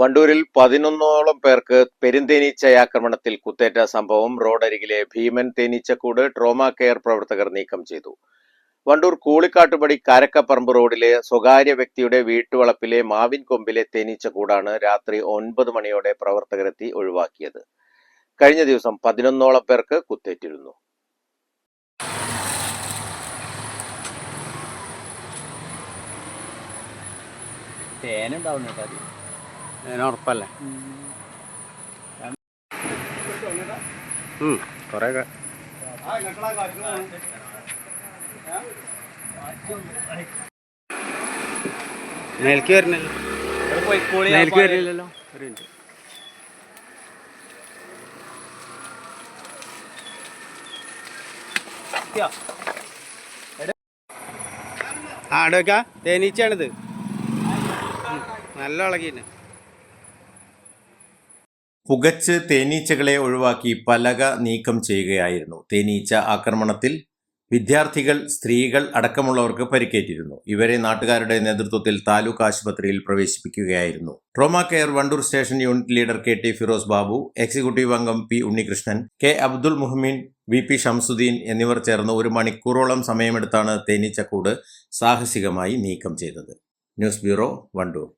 വണ്ടൂരിൽ പതിനൊന്നോളം പേർക്ക് പെരുന്തേനീച്ചയാക്രമണത്തിൽ കുത്തേറ്റ സംഭവം റോഡരികിലെ ഭീമൻ തേനീച്ചക്കൂട് ട്രോമ കെയർ പ്രവർത്തകർ നീക്കം ചെയ്തു. വണ്ടൂർ കൂളിക്കാട്ടുപടി കാരക്കപ്പറമ്പ് റോഡിലെ സ്വകാര്യ വ്യക്തിയുടെ വീട്ടുവളപ്പിലെ മാവിൻ കൊമ്പിലെ തേനീച്ചക്കൂടാണ് രാത്രി ഒൻപത് മണിയോടെ പ്രവർത്തകരെത്തി ഒഴിവാക്കിയത്. കഴിഞ്ഞ ദിവസം പതിനൊന്നോളം പേർക്ക് കുത്തേറ്റിരുന്നു. തേനുണ്ടാവും കേട്ടോ അത് തേന ഉറപ്പല്ലേ മേൽക്ക് വരുന്നില്ല മേൽക്ക് വരുന്നില്ലല്ലോ. ഒരു മിനിറ്റ്. ആ അടുക്ക തേനീച്ചയാണിത്. നല്ല ഇളകിന്നെ പുകച്ച് തേനീച്ചകളെ ഒഴിവാക്കി പലക നീക്കം ചെയ്യുകയായിരുന്നു. തേനീച്ച ആക്രമണത്തിൽ വിദ്യാർത്ഥികൾ സ്ത്രീകൾ അടക്കമുള്ളവർക്ക് പരിക്കേറ്റിരുന്നു. ഇവരെ നാട്ടുകാരുടെ നേതൃത്വത്തിൽ താലൂക്ക് ആശുപത്രിയിൽ പ്രവേശിപ്പിക്കുകയായിരുന്നു. Trauma care Wandoor station unit leader K T Firoz Babu executive അംഗം P Unnikrishnan K Abdul Muhammeen V P Shamsuddeen എന്നിവർ ചേർന്ന് ഒരു മണിക്കൂറോളം സമയമെടുത്താണ് തേനീച്ചക്കൂട് സാഹസികമായി നീക്കം ചെയ്തത്. News bureau Wandoor.